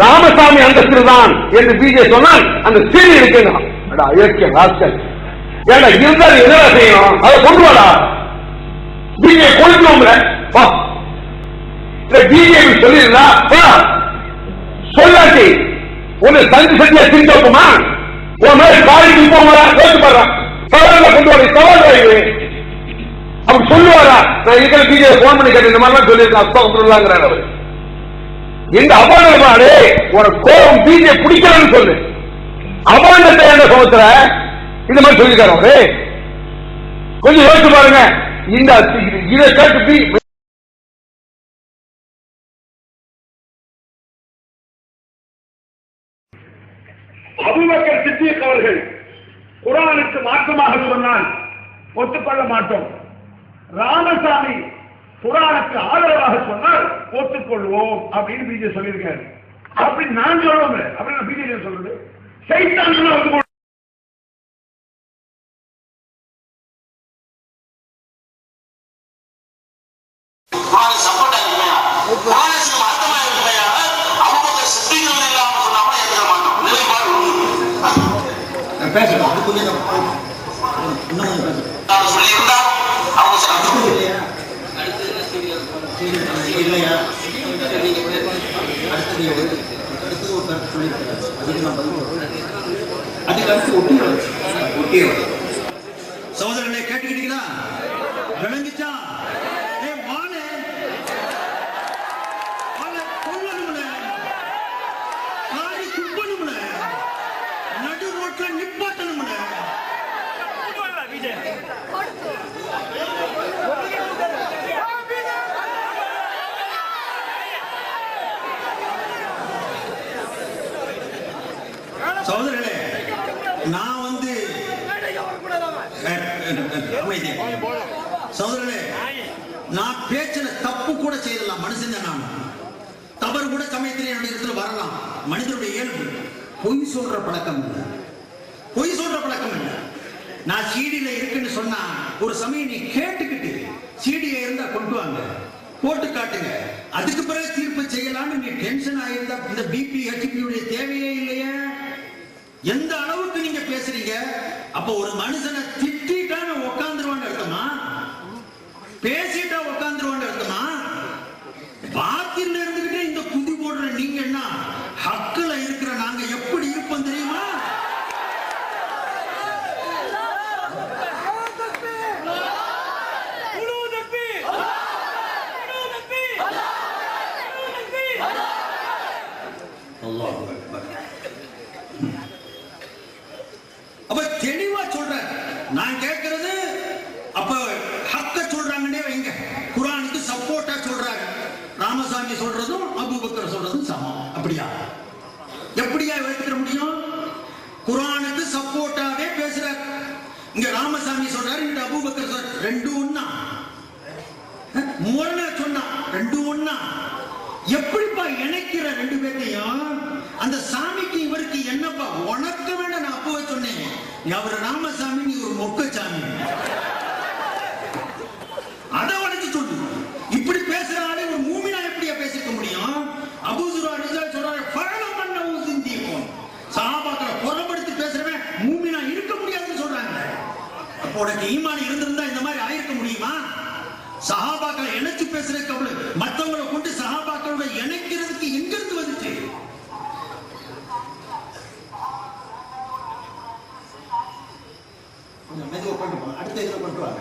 ராமசாமி அந்தஸ்தில் தான் என்று பிஜே சொன்னால் அந்த சீனி இருக்குங்க அடா இயற்கை ராஸ்கல் ஏண்டா இருந்தால் எதிராக செய்யணும்? அதை கொண்டு வாடா. பிஜே கொளுத்துவோம்ல வா. இல்ல பிஜேபி சொல்லிருந்தா வா. சொல்லாட்டி உன்னை தஞ்சு சட்டியா திரிஞ்சு வைப்போமா? உன் மேல காலிக்கு போவாரா கேட்டு பாடுறான் சவால்ல கொண்டு வாடி சவால் வாய்வு அவர் சொல்லுவாரா? நான் இருக்கிற பிஜே போன் பண்ணி கேட்டேன். இந்த மாதிரிலாம் சொல்லியிருக்கேன். அப்பா வந்துடலாங்கிறார் அவர். இந்த அபாண்டமாடு உனக்கு கோபம் பீஜ பிடிக்கலன்னு சொல்லு. அபாண்டத்தை என்ன சமத்துல இந்த மாதிரி சொல்லிருக்காரு அவரு. கொஞ்சம் யோசிச்சு பாருங்க. இந்த இதை கேட்டு பி அபுபக்கர் சித்திக் அவர்கள் குரானுக்கு மாற்றமாக சொன்னால் ஒத்துக்கொள்ள மாட்டோம். ராமசாமி குரானுக்கு ஆதரவாக சொன்னால் ஒத்துக்கொள்வோம் அப்படின்னு பிஜே சொல்லியிருக்காரு. அப்படி நான் சொல்லுவேன் அப்படின்னு பிஜே சொல்றது. சைத்தான் ஒத்துக்கொள்ள குரான் சப்போர்ட் ஆகிருமையா குரானுக்கு மாற்றமா இருக்குமையா அபுபக்கர் சித்திகள் இல்லாம சொன்னாம ஏற்றுக்க மாட்டோம் நிலைப்பாடு உண்டு பேசணும் அது கொஞ்சம் இன்னும் கொஞ்சம் பேசணும் நான் சொல்லியிருந்தா அவங்க சொன்னாங்க இல்லையா இல்லையா? அடுத்தது எது? அடுத்தது ஒரு கருத்து சொல்லியிருக்கிறார். அதுக்கு நான் பதில் அதுக்கு அடுத்து ஒட்டி ஒட்டி சகோதரர்களே கேட்டுக்கிட்டீங்களா? விளங்கிச்சா? ஏ நடு ரோட்ல நான் வந்து நான் பேச்சின தப்பு கூட செய்யலாம் மனுஷன் நான். தவறு கூட சமயத்தில் என்னுடைய இடத்துல வரலாம். மனிதனுடைய இயல்பு. பொய் சொல்ற பழக்கம் இல்லை. பொய் சொல்ற பழக்கம் இல்லை. நான் சீடியில இருக்குன்னு சொன்னா ஒரு சமயம் நீ கேட்டுக்கிட்டு சீடியை இருந்தா கொண்டு வாங்க. போட்டு காட்டுங்க. அதுக்கு பிறகு தீர்ப்பு செய்யலாம்னு நீ டென்ஷன் ஆயிருந்தா இந்த பிபி ஹெச்பியுடைய தேவையே இல்லையா. எந்த அளவுக்கு நீங்க பேசுறீங்க? அப்ப ஒரு மனுஷனை திட்டான உட்காந்துருவான்னு அர்த்தமா பேசிட்டா உட்காந்துருவோன்னு அர்த்தமா? பாத்தில இருந்துகிட்டே இந்த குடி போடுற நீங்க என்ன? ஹக்குல இருக்கிற நாங்க எப்படி இருப்போம் தெரியுமா? அல்லாஹ் ராமசாமி சொல்றதும் அபூபக்கர் சொல்றதும் சமம். அப்படியா? எப்படியா எடுத்துக்க முடியும்? குரானுக்கு சப்போர்ட்டாவே பேசுறார். இங்க ராமசாமி சொல்றாரு இங்க அபூபக்கர் சொல்ற ரெண்டு ஒன்னா முரண சொன்னா ரெண்டு ஒன்னா எப்படிப்பா இணைக்கிற ரெண்டு பேர்த்தையும்? அந்த சாமிக்கு இவருக்கு என்னப்பா உனக்கு வேണ്ട நான் அப்பவே சொன்னேன். நீ அவர் ராமசாமி நீ ஒரு மொக்கச்சாமி சாமி. உனக்கு ஈமான் இருந்திருந்தா இந்த மாதிரி ஆயிருக்க முடியுமா? சஹாபாக்களை இணைச்சு பேசுறதுக்கு அவ்வளவு. மத்தவங்களை கொண்டு சஹாபாக்களோட இணைக்கிறதுக்கு எங்கிருந்து வந்துச்சு? கொஞ்சம் மெதுவா கொண்டு அடுத்த இதில் கொண்டு வாங்க.